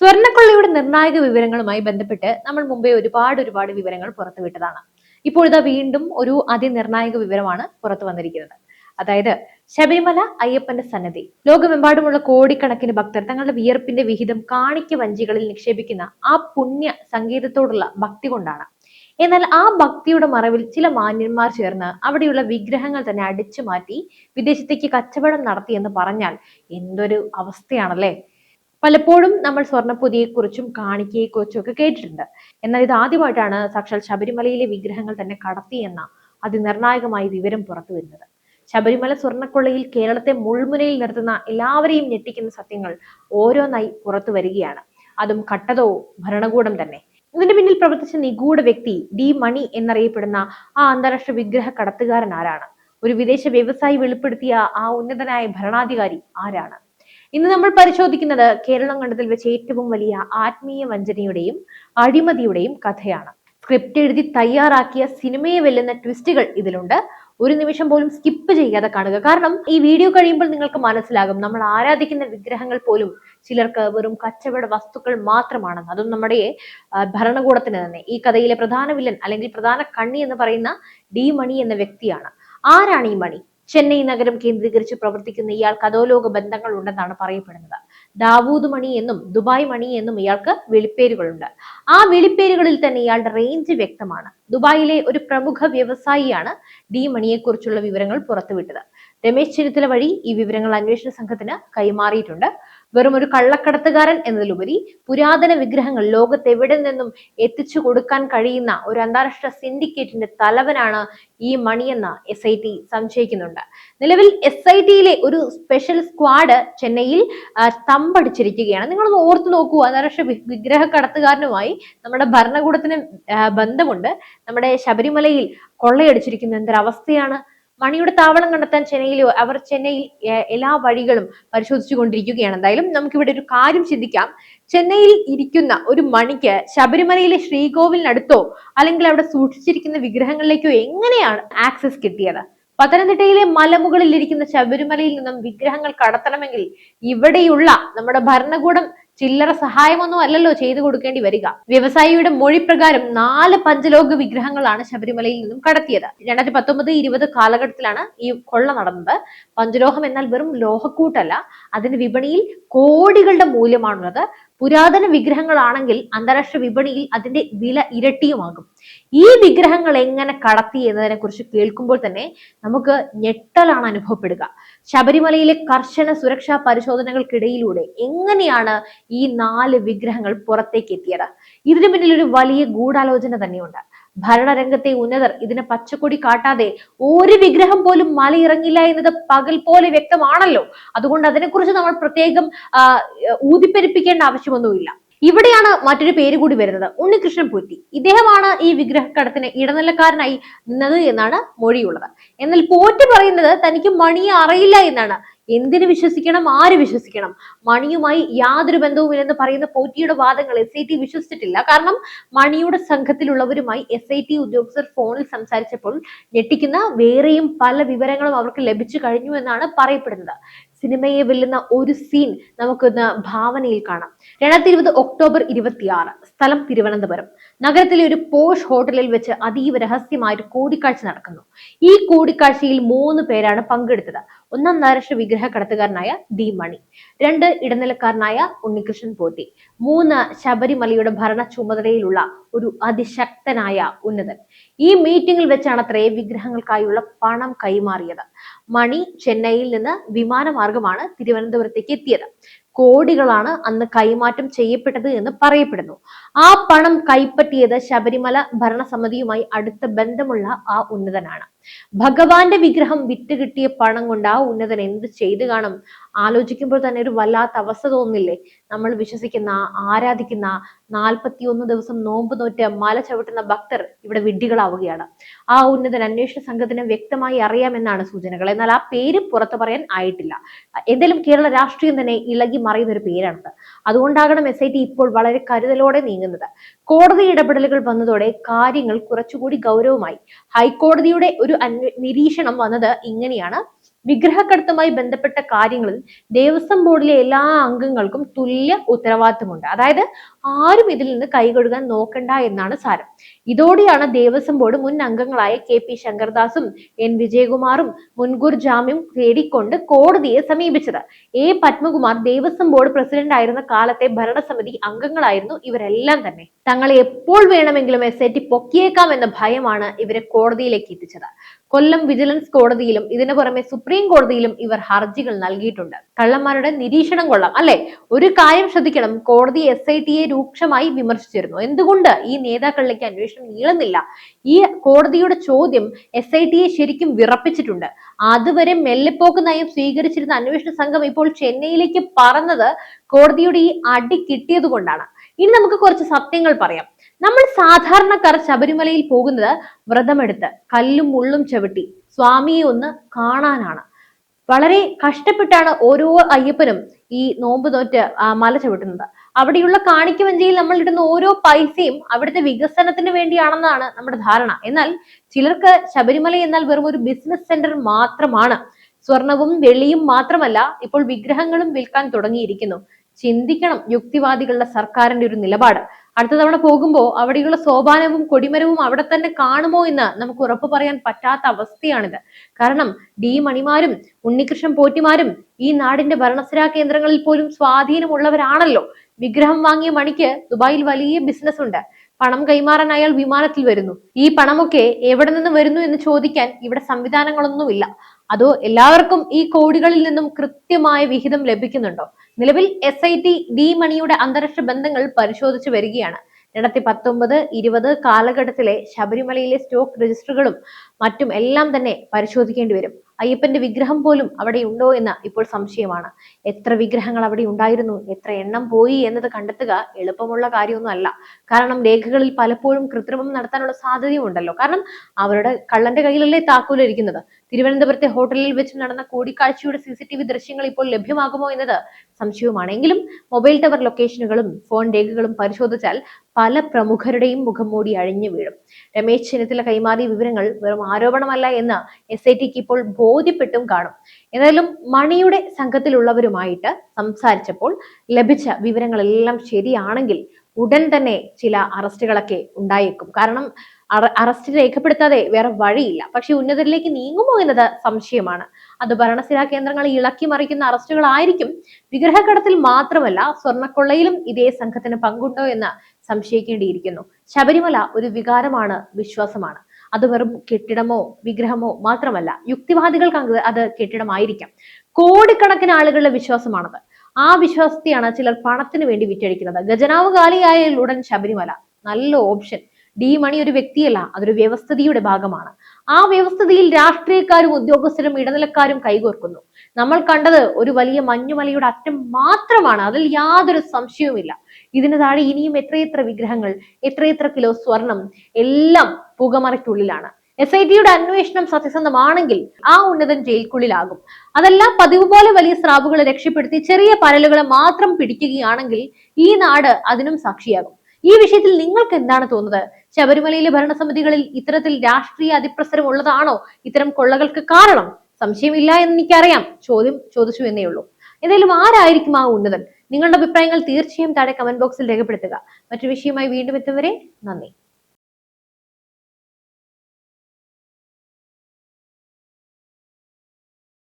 സ്വർണക്കൊള്ളയുടെ നിർണായക വിവരങ്ങളുമായി ബന്ധപ്പെട്ട് നമ്മൾ മുമ്പേ ഒരുപാട് ഒരുപാട് വിവരങ്ങൾ പുറത്തുവിട്ടതാണ്. ഇപ്പോഴിതാ വീണ്ടും ഒരു അതിനിർണായക വിവരമാണ് പുറത്തു വന്നിരിക്കുന്നത്. അതായത് ശബരിമല അയ്യപ്പന്റെ സന്നദ്ധി ലോകമെമ്പാടുമുള്ള കോടിക്കണക്കിന് ഭക്തർ തങ്ങളുടെ വിയർപ്പിന്റെ വിഹിതം കാണിക്ക വഞ്ചികളിൽ നിക്ഷേപിക്കുന്ന ആ പുണ്യ സംഗീതത്തോടുള്ള ഭക്തി കൊണ്ടാണ്. എന്നാൽ ആ ഭക്തിയുടെ മറവിൽ ചില മാന്യന്മാർ ചേർന്ന് അവിടെയുള്ള വിഗ്രഹങ്ങൾ തന്നെ അടിച്ചു മാറ്റി വിദേശത്തേക്ക് കച്ചവടം നടത്തിയെന്ന് പറഞ്ഞാൽ എന്തൊരു അവസ്ഥയാണല്ലേ? പലപ്പോഴും നമ്മൾ സ്വർണപ്പൊതിയെക്കുറിച്ചും കാണിക്കയെക്കുറിച്ചും ഒക്കെ കേട്ടിട്ടുണ്ട്. എന്നാൽ ഇത് ആദ്യമായിട്ടാണ് സാക്ഷാൽ ശബരിമലയിലെ വിഗ്രഹങ്ങൾ തന്നെ കടത്തിയെന്ന അതിനിർണായകമായ വിവരം പുറത്തു വരുന്നത്. ശബരിമല സ്വർണക്കൊള്ളയിൽ കേരളത്തെ മുൾമുനയിൽ നിർത്തുന്ന എല്ലാവരെയും ഞെട്ടിക്കുന്ന സത്യങ്ങൾ ഓരോന്നായി പുറത്തു വരികയാണ്. അതും കട്ടതോ ഭരണകൂടം തന്നെ. ഇതിന്റെ പിന്നിൽ പ്രവർത്തിച്ച നിഗൂഢ വ്യക്തി ഡി മണി എന്നറിയപ്പെടുന്ന ആ അന്താരാഷ്ട്ര വിഗ്രഹ കടത്തുകാരൻ ആരാണ്? ഒരു വിദേശ വ്യവസായി വെളിപ്പെടുത്തിയ ആ ഉന്നതനായ ഭരണാധികാരി ആരാണ്? ഇന്ന് നമ്മൾ പരിശോധിക്കുന്നത് കേരളം കണ്ടതിൽ വെച്ച് ഏറ്റവും വലിയ ആത്മീയ വഞ്ചനയുടെയും അഴിമതിയുടെയും കഥയാണ്. സ്ക്രിപ്റ്റ് എഴുതി തയ്യാറാക്കിയ സിനിമയെ വെല്ലുന്ന ട്വിസ്റ്റുകൾ ഇതിലുണ്ട്. ഒരു നിമിഷം പോലും സ്കിപ്പ് ചെയ്യാതെ കാണുക. കാരണം ഈ വീഡിയോ കഴിയുമ്പോൾ നിങ്ങൾക്ക് മനസ്സിലാകും. നമ്മൾ ആരാധിക്കുന്ന വിഗ്രഹങ്ങൾ പോലും ചിലർക്ക് വെറും കച്ചവട വസ്തുക്കൾ മാത്രമാണെന്ന്. അതും നമ്മുടെ ഭരണകൂടത്തിന് തന്നെ. ഈ കഥയിലെ പ്രധാന വില്ലൻ അല്ലെങ്കിൽ പ്രധാന കണ്ണി എന്ന് പറയുന്ന ഡി മണി എന്ന വ്യക്തിയാണ്. ആരാണ് ഈ മണി? ചെന്നൈ നഗരം കേന്ദ്രീകരിച്ച് പ്രവർത്തിക്കുന്ന ഇയാൾ കഥോലോക ബന്ധങ്ങൾ ഉണ്ടെന്നാണ് പറയപ്പെടുന്നത്. ദാവൂദ് മണി എന്നും ദുബായ് മണി എന്നും ഇയാൾക്ക് വെളിപ്പേരുകളുണ്ട്. ആ വെളിപ്പേരുകളിൽ തന്നെ ഇയാളുടെ റേഞ്ച് വ്യക്തമാണ്. ദുബായിലെ ഒരു പ്രമുഖ വ്യവസായിയാണ് ഡി മണിയെക്കുറിച്ചുള്ള വിവരങ്ങൾ പുറത്തുവിട്ടത്. രമേശ് ചെന്നിത്തല വഴി ഈ വിവരങ്ങൾ അന്വേഷണ സംഘത്തിന് കൈമാറിയിട്ടുണ്ട്. വെറും ഒരു കള്ളക്കടത്തുകാരൻ എന്നതിലുപരി പുരാതന വിഗ്രഹങ്ങൾ ലോകത്തെവിടെ നിന്നും എത്തിച്ചു കൊടുക്കാൻ കഴിയുന്ന ഒരു അന്താരാഷ്ട്ര സിൻഡിക്കേറ്റിന്റെ തലവനാണ് ഈ മണിയെന്ന് എസ് ഐ ടി സംശയിക്കുന്നുണ്ട്. നിലവിൽ എസ് ഐ ടിയിലെ ഒരു സ്പെഷ്യൽ സ്ക്വാഡ് ചെന്നൈയിൽ തമ്പടിച്ചിരിക്കുകയാണ്. നിങ്ങളൊന്ന് ഓർത്തു നോക്കൂ അന്താരാഷ്ട്ര വിഗ്രഹ കടത്തുകാരനുമായി നമ്മുടെ ഭരണകൂടത്തിന് ബന്ധമുണ്ട്. നമ്മുടെ ശബരിമലയിൽ കൊള്ളയടിച്ചിരിക്കുന്ന എന്തൊരവസ്ഥയാണ്? മണിയുടെ താവളം കണ്ടെത്താൻ ചെന്നൈയിൽ അവർ ചെന്നൈയിൽ എല്ലാ വഴികളും പരിശോധിച്ചു കൊണ്ടിരിക്കുകയാണ്. എന്തായാലും നമുക്കിവിടെ ഒരു കാര്യം ചിന്തിക്കാം. ചെന്നൈയിൽ ഇരിക്കുന്ന ഒരു മണിക്ക് ശബരിമലയിലെ ശ്രീകോവിലിനടുത്തോ അല്ലെങ്കിൽ അവിടെ സൂക്ഷിച്ചിരിക്കുന്ന വിഗ്രഹങ്ങളിലേക്കോ എങ്ങനെയാണ് ആക്സസ് കിട്ടിയത്? പത്തനംതിട്ടയിലെ മലമുകളിൽ ഇരിക്കുന്ന ശബരിമലയിൽ നിന്നും വിഗ്രഹങ്ങൾ കടത്തണമെങ്കിൽ ഇവിടെയുള്ള നമ്മുടെ ഭരണകൂടം ചില്ലറ സഹായമൊന്നും അല്ലല്ലോ ചെയ്തു കൊടുക്കേണ്ടി വരിക. വ്യവസായിയുടെ മൊഴി പ്രകാരം നാല് പഞ്ചലോക വിഗ്രഹങ്ങളാണ് ശബരിമലയിൽ നിന്നും കടത്തിയത്. രണ്ടായിരത്തി പത്തൊമ്പത് ഇരുപത് കാലഘട്ടത്തിലാണ് ഈ കൊള്ള നടന്നത്. പഞ്ചലോഹം എന്നാൽ വെറും ലോഹക്കൂട്ടല്ല. അതിന് വിപണിയിൽ കോടികളുടെ മൂല്യമാണുള്ളത്. പുരാതന വിഗ്രഹങ്ങളാണെങ്കിൽ അന്താരാഷ്ട്ര വിപണിയിൽ അതിന്റെ വില ഇരട്ടിയുമാകും. ഈ വിഗ്രഹങ്ങൾ എങ്ങനെ കടത്തി എന്നതിനെ കുറിച്ച് കേൾക്കുമ്പോൾ തന്നെ നമുക്ക് ഞെട്ടലാണ് അനുഭവപ്പെടുക. ശബരിമലയിലെ കർശന സുരക്ഷാ പരിശോധനകൾക്കിടയിലൂടെ എങ്ങനെയാണ് ഈ നാല് വിഗ്രഹങ്ങൾ പുറത്തേക്ക് എത്തിയത് ഇതിനു പിന്നിൽ ഒരു വലിയ ഗൂഢാലോചന തന്നെയുണ്ട്. ഭരണരംഗത്തെ ഉന്നതർ ഇതിനെ പച്ചക്കൊടി കാട്ടാതെ ഒരു വിഗ്രഹം പോലും മലയിറങ്ങില്ല എന്നത് പകൽ പോലെ വ്യക്തമാണല്ലോ. അതുകൊണ്ട് അതിനെക്കുറിച്ച് നമ്മൾ പ്രത്യേകം ഊതിപ്പെരിപ്പിക്കേണ്ട ആവശ്യമൊന്നുമില്ല. ഇവിടെയാണ് മറ്റൊരു പേര് കൂടി വരുന്നത്. ഉണ്ണികൃഷ്ണൻ പൂറ്റി ഇദ്ദേഹമാണ് ഈ വിഗ്രഹക്കടത്തിന് ഇടനിലക്കാരനായി നിന്നത് എന്നാണ് മൊഴിയുള്ളത്. എന്നാൽ പോറ്റി പറയുന്നത് തനിക്ക് മണിയെ അറിയില്ല എന്നാണ്. എന്തിനു വിശ്വസിക്കണം? ആര് വിശ്വസിക്കണം? മണിയുമായി യാതൊരു ബന്ധവുമില്ലെന്ന് പറയുന്ന പോറ്റിയുടെ വാദങ്ങൾ എസ് ഐ ടി വിശ്വസിച്ചിട്ടില്ല. കാരണം മണിയുടെ സംഘത്തിലുള്ളവരുമായി എസ് ഐ ടി ഉദ്യോഗസ്ഥർ ഫോണിൽ സംസാരിച്ചപ്പോൾ ഞെട്ടിക്കുന്ന വേറെയും പല വിവരങ്ങളും അവർക്ക് ലഭിച്ചു കഴിഞ്ഞു എന്നാണ് പറയപ്പെടുന്നത്. സിനിമയെ വെല്ലുന്ന ഒരു സീൻ നമുക്കൊന്ന് ഭാവനയിൽ കാണാം. രണ്ടായിരത്തി ഇരുപത് ഒക്ടോബർ ഇരുപത്തിയാറ് സ്ഥലം തിരുവനന്തപുരം. നഗരത്തിലെ ഒരു പോഷ് ഹോട്ടലിൽ വെച്ച് അതീവ രഹസ്യമായ ഒരു കൂടിക്കാഴ്ച നടക്കുന്നു. ഈ കൂടിക്കാഴ്ചയിൽ മൂന്ന് പേരാണ് പങ്കെടുത്തത്. ഒന്നാം അന്താരാഷ്ട്ര വിഗ്രഹ കടത്തുകാരനായ ദി മണി രണ്ട് ഇടനിലക്കാരനായ ഉണ്ണികൃഷ്ണൻ പോറ്റി മൂന്ന് ശബരിമലയുടെ ഭരണ ചുമതലയിലുള്ള ഒരു അതിശക്തനായ ഉന്നതൻ. ഈ മീറ്റിംഗിൽ വെച്ചാണ് അത്രേ വിഗ്രഹങ്ങൾക്കായുള്ള പണം കൈമാറിയത്. മണി ചെന്നൈയിൽ നിന്ന് വിമാനമാർഗമാണ് തിരുവനന്തപുരത്തേക്ക് എത്തിയത്. കോടികളാണ് അന്ന് കൈമാറ്റം ചെയ്യപ്പെട്ടത് എന്ന് പറയപ്പെടുന്നു. ആ പണം കൈപ്പറ്റിയത് ശബരിമല ഭരണസമിതിയുമായി അടുത്ത ബന്ധമുള്ള ആ ഉന്നതനാണ്. ഭഗവാന്റെ വിഗ്രഹം വിറ്റ് കിട്ടിയ പണം കൊണ്ട് ആ ഉന്നതൻ എന്ത് ചെയ്തു കാണും? ആലോചിക്കുമ്പോൾ തന്നെ ഒരു വല്ലാത്ത അവസ്ഥ തോന്നില്ലേ? നമ്മൾ വിശ്വസിക്കുന്ന ആരാധിക്കുന്ന നാൽപ്പത്തിയൊന്ന് ദിവസം നോമ്പ് നോറ്റ് മല ചവിട്ടുന്ന ഭക്തർ ഇവിടെ വിഡ്ഢികളാവുകയാണ്. ആ ഉന്നതൻ അന്വേഷണ സംഘത്തിന് വ്യക്തമായി അറിയാമെന്നാണ് സൂചനകൾ. എന്നാൽ ആ പേര് പുറത്തു പറയാൻ ആയിട്ടില്ല. എന്തായാലും കേരള രാഷ്ട്രീയം തന്നെ ഇളകി മറിയുന്ന ഒരു പേരാണത്. അതുകൊണ്ടാകണം എസ് ഐ ടി ഇപ്പോൾ വളരെ കരുതലോടെ നീങ്ങുന്നത്. കോടതി ഇടപെടലുകൾ വന്നതോടെ കാര്യങ്ങൾ കുറച്ചുകൂടി ഗൗരവമായി. ഹൈക്കോടതിയുടെ ഒരു നിരീക്ഷണം വന്നത് ഇങ്ങനെയാണ്. വിഗ്രഹക്കടത്തുമായി ബന്ധപ്പെട്ട കാര്യങ്ങളിൽ ദേവസ്വം ബോർഡിലെ എല്ലാ അംഗങ്ങൾക്കും തുല്യ ഉത്തരവാദിത്തമുണ്ട്. അതായത് ആരും ഇതിൽ നിന്ന് കൈകഴുകാൻ നോക്കണ്ട എന്നാണ് സാരം. ഇതോടെയാണ് ദേവസ്വം ബോർഡ് മുൻ അംഗങ്ങളായ കെ പി ശങ്കർദാസും എൻ വിജയകുമാറും മുൻകൂർ ജാമ്യം തേടിക്കൊണ്ട് കോടതിയെ സമീപിച്ചത്. A Padmakumar Devaswom board president ആയിരുന്ന കാലത്തെ ഭരണസമിതി അംഗങ്ങളായിരുന്നു ഇവരെല്ലാം തന്നെ. തങ്ങളെ എപ്പോൾ വേണമെങ്കിലും എസ് ഐ ടി പൊക്കിയേക്കാം എന്ന ഭയമാണ് ഇവരെ കോടതിയിലേക്ക് എത്തിച്ചത്. കൊല്ലം വിജിലൻസ് കോടതിയിലും ഇതിനു പുറമെ സുപ്രീം കോടതിയിലും ഇവർ ഹർജികൾ നൽകിയിട്ടുണ്ട്. കള്ളന്മാരുടെ നിരീക്ഷണം കൊള്ളാം. അല്ലെ? ഒരു കാര്യം ശ്രദ്ധിക്കണം. കോടതി എസ് ഐ ടിയെ രൂക്ഷമായി വിമർശിച്ചിരുന്നു. എന്തുകൊണ്ട് ഈ നേതാക്കളിലേക്ക് അന്വേഷണം നീളുന്നില്ല? ഈ കോടതിയുടെ ചോദ്യം എസ് ഐ ടിയെ ശരിക്കും വിറപ്പിച്ചിട്ടുണ്ട്. അതുവരെ മെല്ലെപ്പോക്ക് നയം സ്വീകരിച്ചിരുന്ന അന്വേഷണ സംഘം ഇപ്പോൾ ചെന്നൈയിലേക്ക് പറന്നത് കോടതിയുടെ ഈ അടി കിട്ടിയത് കൊണ്ടാണ് ഇനി നമുക്ക് കുറച്ച് സത്യങ്ങൾ പറയാം. നമ്മൾ സാധാരണക്കാർ ശബരിമലയിൽ പോകുന്നത് വ്രതമെടുത്ത് കല്ലും മുള്ളും ചവിട്ടി സ്വാമിയെ ഒന്ന് കാണാനാണ്. വളരെ കഷ്ടപ്പെട്ടാണ് ഓരോ അയ്യപ്പനും ഈ നോമ്പ് നോറ്റ് മല ചവിട്ടുന്നത്. അവിടെയുള്ള കാണിക്കവഞ്ചിയിൽ നമ്മൾ ഇടുന്ന ഓരോ പൈസയും അവിടുത്തെ വികസനത്തിന് വേണ്ടിയാണെന്നാണ് നമ്മുടെ ധാരണ. എന്നാൽ ചിലർക്ക് ശബരിമല എന്നാൽ വെറും ഒരു ബിസിനസ് സെന്റർ മാത്രമാണ്. സ്വർണവും വെള്ളിയും മാത്രമല്ല ഇപ്പോൾ വിഗ്രഹങ്ങളും വിൽക്കാൻ തുടങ്ങിയിരിക്കുന്നു. ചിന്തിക്കണം യുക്തിവാദികളുടെ സർക്കാരിന്റെ ഒരു നിലപാട്. അടുത്ത തവണ പോകുമ്പോൾ അവിടെയുള്ള സോപാനവും കൊടിമരവും അവിടെ തന്നെ കാണുമോ എന്ന് നമുക്ക് ഉറപ്പ് പറയാൻ പറ്റാത്ത അവസ്ഥയാണിത്. കാരണം ഡി മണിമാരും ഉണ്ണികൃഷ്ണൻ പോറ്റിമാരും ഈ നാടിന്റെ ഭരണസിരാ കേന്ദ്രങ്ങളിൽ പോലും സ്വാധീനമുള്ളവരാണല്ലോ. വിഗ്രഹം വാങ്ങിയ മണിക്ക് ദുബായിൽ വലിയ ബിസിനസ് ഉണ്ട്. പണം കൈമാറാൻ അയാൾ വിമാനത്തിൽ വരുന്നു. ഈ പണമൊക്കെ എവിടെ നിന്ന് വരുന്നു എന്ന് ചോദിക്കാൻ ഇവിടെ സംവിധാനങ്ങളൊന്നുമില്ല. അതോ എല്ലാവർക്കും ഈ കോടികളിൽ നിന്നും കൃത്യമായ വിഹിതം ലഭിക്കുന്നുണ്ടോ? നിലവിൽ എസ് ഐ ടി ഡി മണിയുടെ അന്താരാഷ്ട്ര ബന്ധങ്ങൾ പരിശോധിച്ചു വരികയാണ്. രണ്ടായിരത്തി പത്തൊമ്പത് ഇരുപത് കാലഘട്ടത്തിലെ ശബരിമലയിലെ സ്റ്റോക്ക് രജിസ്റ്ററുകളും മറ്റും എല്ലാം തന്നെ പരിശോധിക്കേണ്ടി വരും. അയ്യപ്പന്റെ വിഗ്രഹം പോലും അവിടെ ഉണ്ടോ എന്ന് ഇപ്പോൾ സംശയമാണ്. എത്ര വിഗ്രഹങ്ങൾ അവിടെ ഉണ്ടായിരുന്നു? എത്ര എണ്ണം പോയി എന്നത് കണ്ടെത്തുക എളുപ്പമുള്ള കാര്യമൊന്നും അല്ല കാരണം രേഖകളിൽ പലപ്പോഴും കൃത്രിമം നടത്താനുള്ള സാധ്യതയുമുണ്ടല്ലോ. കാരണം അവരുടെ കള്ളന്റെ കയ്യിലല്ലേ താക്കോൽ ഇരിക്കുന്നത്? തിരുവനന്തപുരത്തെ ഹോട്ടലിൽ വെച്ച് നടന്ന കൂടിക്കാഴ്ചയുടെ സി സി ടി വി ദൃശ്യങ്ങൾ ഇപ്പോൾ ലഭ്യമാകുമോ എന്നത് സംശയവുമാണ് എങ്കിലും മൊബൈൽ ടവർ ലൊക്കേഷനുകളും ഫോൺ രേഖകളും പരിശോധിച്ചാൽ പല പ്രമുഖരുടെയും മുഖം മൂടി അഴിഞ്ഞു വീഴും. രമേശ് ചെന്നിത്തല കൈമാറിയ വിവരങ്ങൾ വെറും ആരോപണമല്ല എന്ന് എസ് ഐ ടിക്ക് ഇപ്പോൾ ബോധ്യപ്പെട്ടും കാണും. ഏതായാലും മണിയുടെ സംഘത്തിലുള്ളവരുമായിട്ട് സംസാരിച്ചപ്പോൾ ലഭിച്ച വിവരങ്ങളെല്ലാം ശരിയാണെങ്കിൽ ഉടൻ തന്നെ ചില അറസ്റ്റുകളൊക്കെ ഉണ്ടായേക്കും. കാരണം അറസ്റ്റ് രേഖപ്പെടുത്താതെ വേറെ വഴിയില്ല. പക്ഷെ ഉന്നതരിലേക്ക് നീങ്ങുമോ എന്നത് സംശയമാണ്. അത് ഭരണസിരാ കേന്ദ്രങ്ങൾ ഇളക്കി മറിക്കുന്ന അറസ്റ്റുകളായിരിക്കും. വിഗ്രഹക്കടത്തിൽ മാത്രമല്ല സ്വർണക്കൊള്ളയിലും ഇതേ സംഘത്തിന് പങ്കുണ്ടോ എന്ന് സംശയിക്കേണ്ടിയിരിക്കുന്നു. ശബരിമല ഒരു വികാരമാണ് വിശ്വാസമാണ്. അത് വെറും കെട്ടിടമോ വിഗ്രഹമോ മാത്രമല്ല യുക്തിവാദികൾക്ക് അത് കെട്ടിടമായിരിക്കാം. കോടിക്കണക്കിന് ആളുകളുടെ വിശ്വാസമാണത്. ആ വിശ്വാസത്തെയാണ് ചിലർ പണത്തിന് വേണ്ടി വിറ്റഴിക്കുന്നത്. ഖജനാവ് കാലിയായ ഉടൻ ശബരിമല. നല്ല ഓപ്ഷൻ. ഡി മണി ഒരു വ്യക്തിയല്ല അതൊരു വ്യവസ്ഥിതിയുടെ ഭാഗമാണ്. ആ വ്യവസ്ഥിതിയിൽ രാഷ്ട്രീയക്കാരും ഉദ്യോഗസ്ഥരും ഇടനിലക്കാരും കൈകോർക്കുന്നു. നമ്മൾ കണ്ടത് ഒരു വലിയ മഞ്ഞുമലയുടെ അറ്റം മാത്രമാണ്. അതിൽ യാതൊരു സംശയവുമില്ല. ഇതിന് താഴെ ഇനിയും എത്രയെത്ര വിഗ്രഹങ്ങൾ എത്രയെത്ര കിലോ സ്വർണം എല്ലാം പുകമറയ്ക്കുള്ളിലാണ്. എസ് ഐ ടിയുടെ അന്വേഷണം സത്യസന്ധമാണെങ്കിൽ ആ ഉന്നതൻ ജയിൽക്കുള്ളിലാകും. അതെല്ലാം പതിവ് പോലെ വലിയ സ്രാവുകളെ രക്ഷപ്പെടുത്തി ചെറിയ പരലുകളെ മാത്രം പിടിക്കുകയാണെങ്കിൽ ഈ നാട് അതിനും സാക്ഷിയാകും. ഈ വിഷയത്തിൽ നിങ്ങൾക്ക് എന്താണ് തോന്നുന്നത്? ശബരിമലയിലെ ഭരണസമിതികളിൽ ഇത്തരത്തിൽ രാഷ്ട്രീയ അതിപ്രസരം ഉള്ളതാണോ? ഇത്തരം കൊള്ളകൾക്ക് കാരണം? സംശയമില്ല എന്ന് എനിക്കറിയാം. ചോദ്യം ചോദിച്ചു എന്നേ ഉള്ളൂ. എന്തായാലും ആരായിരിക്കും ആ ഉന്നതൻ? നിങ്ങളുടെ അഭിപ്രായങ്ങൾ തീർച്ചയായും താഴെ കമന്റ് ബോക്സിൽ രേഖപ്പെടുത്തുക. മറ്റൊരു വിഷയമായി വീണ്ടും എത്തുന്നവരെ നന്ദി.